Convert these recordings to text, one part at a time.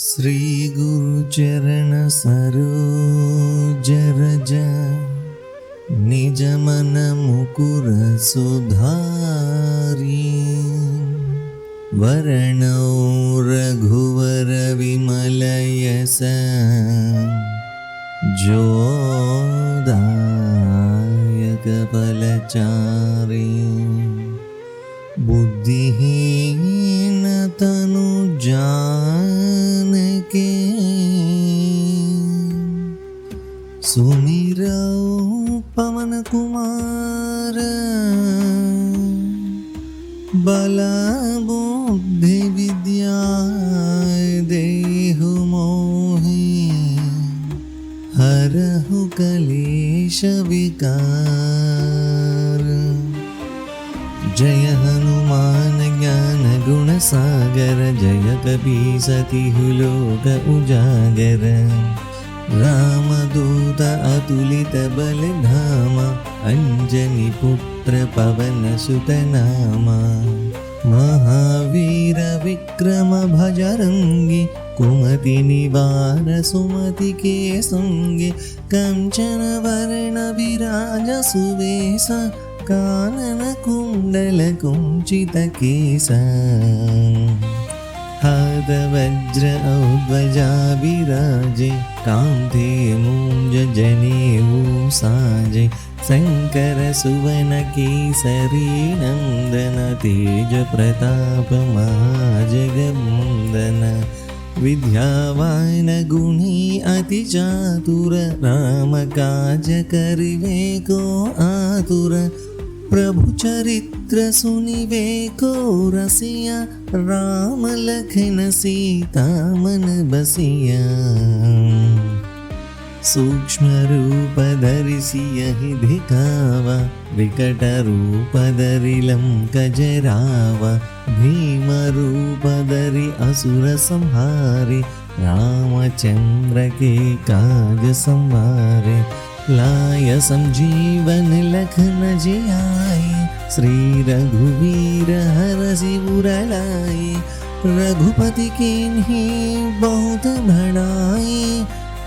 श्रीगुरुचरणसरोजरज निजमनमुकुरसुधारी वरणौ रघुवरविमलयस विमलयस सुमिरौ पवन कुमार। बल बुद्धि विद्या देहु मोहि। हरहु कलेश विकार। जय हनुमान ज्ञान गुण सागर, जय कपी सतिहु लोक उजागर। रामदूत अतुलितबलधाम अञ्जनि पुत्रपवनसुतनामा महावीरविक्रमभजरङ्गे कुमतिनिवारसुमति केसुङ्गे कञ्चन वर्णविराजसुवेश काननकुण्डलकुञ्चितकेश हद वज्र उभजा विराजे कान्ते जनेऊ साजे प्रताप महाजगवन्दन विद्यावान, गुणी, अति चातुर, राम काज करिवे को आतुर, प्रभु चरित्र सुनिवे को रसिया, राम लखन सीता मन बसिया। धिकावा विकट रूप धरि लंक जरावा भीम रूप धरि असुर संहारे रामचंद्र के काज संवारे लाय संजीवन लखन जियाए श्री रघुवीर हर शिवर लाए रघुपति के बहुत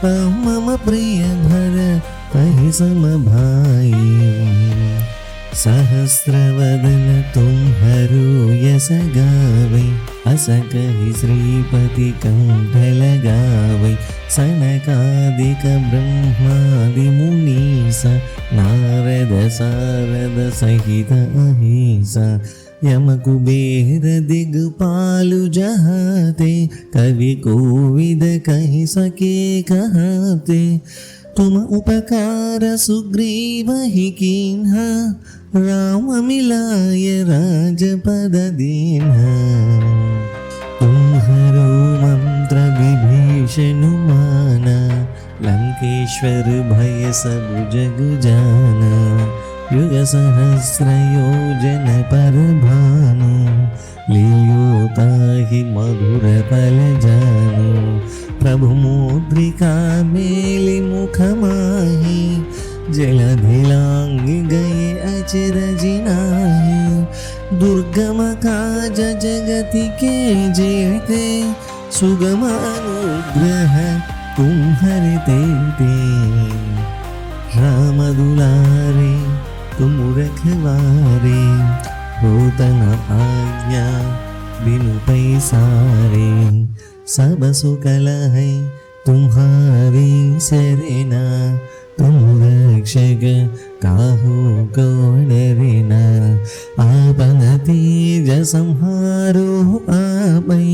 मम प्रियभर अहिं समभा सहस्रवदन तु हरो यश गावै अशकहि श्रीपति कण्ठल गावै। शनकादिकब्रह्मादि मुनीसा नारद सारद सहित अहिंसा। यम कुबेर दिगपालु जहाते कवि कोविद कहि सके कहते। तुम उपकार सुग्रीव ही कीन्हा राम मिलाय राजपद दीन्हा। तुम्हारो मंत्र विभीषण माना लंकेश्वर भय सब जग जाना युग सहस्र योजन पर भानु लियो ताहि मधुर पल जानु प्रभु मुद्रिका मेलि मुख माही जलधिलांग गए अचरज नाही। दुर्गम काज जगति के जेते, सुगम अनुग्रह तुम्हारे तेते राम दुलारे। तुम रखवारे होतन आज्ञा बिनु पैसारे सब सुकल है तुम्हारी सरेना तुम रक्षक काहू को डरेना आपन तेज संहारो आपै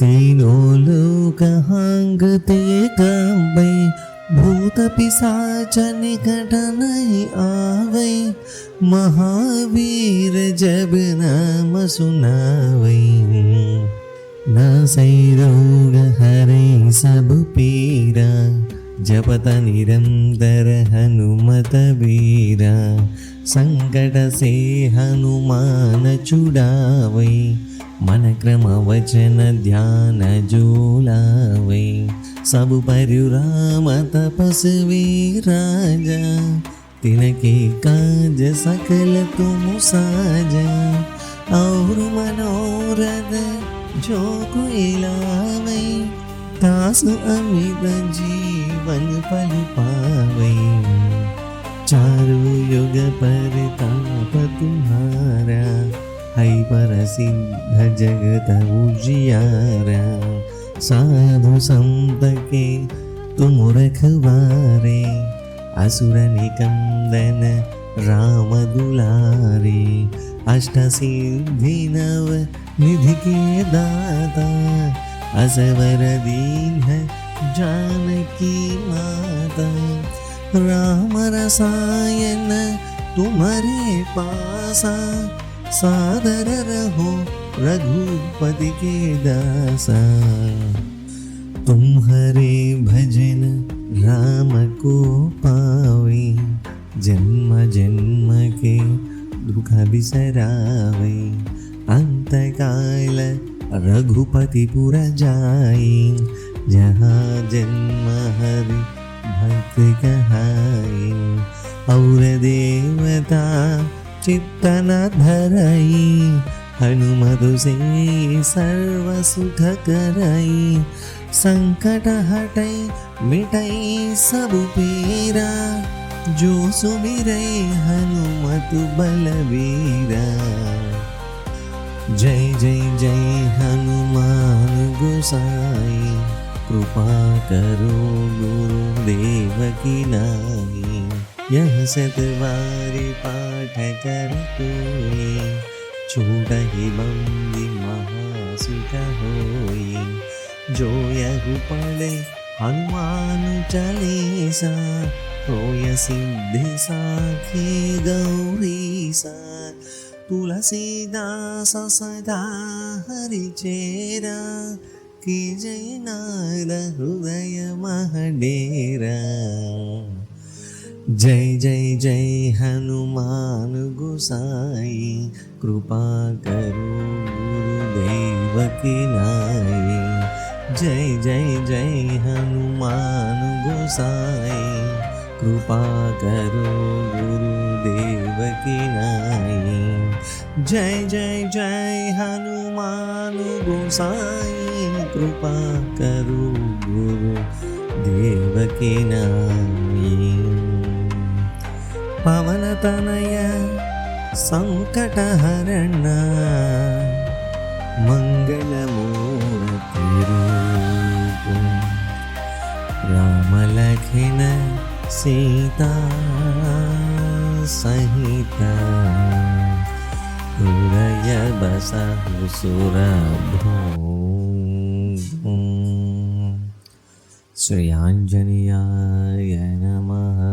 तीनों लोक हांगते कांबै भूत पिशाच निकट नहीं आवे महावीर जब नाम सुनावे नासै रोग हरे सब पीरा जपत निरंतर हनुमत वीरा संकट से हनुमान छुड़ावे मन क्रम वचन ध्यान जो సబు పరురామ తపస్వి రాజా తినకే కాజ సకల తుము సాజా ఔరు మనోరథ జోకు ఇలావై తాసు అమిత జీవన్ ఫలి పావై చారు యుగ పరితాప తుమారా హై పరసిద్ధ జగత ఉజియారా साधु सन्त तुमुरखवारे असुरनिकन्दन रामदुलारे अष्टसिद्धिनव निधिके दाता असवर जानकी माता रामरसायन तुमरे पासा सादर रहो रघुपति के दासा, तुम्हारे भजन राम को पावे, जन्म जन्म के दुख बिसरावे। अंतकाल रघुपतिपुर जाए, जहाँ जन्म हरि भक्त कहाई और देवता चित्तन धरई हनुमतु से सर्व सुख करई, संकट हटई, मिटई सब पीरा। जो सुमिरै हनुमत बलबीरा जय जय जय हनुमान गोसाई, कृपा करो गुरुदेव की नाई। यह सतवारी पाठ कर कोई చూడహిమం మహాసుతోయి జోయ రూపలే హనుమాను చలేసా రోయ సిద్ధి సాఖే గౌరీసా తులసీదాస సదా హరిచేరా కి జయనాద హృదయ మహడేరా. जय जय जय हनुमान गोसाई, कृपा करो गुरुदेव की नाई। जय जय जय हनुमान गोसाई, कृपा करो गुरुदेव की नाई। जय जय जय हनुमान गोसाई, कृपा करो गुरु देव की नाई। पवनतनय सङ्कटहरण मङ्गलमूर रामलखिन सीता संहिता हृदय बसः नमः।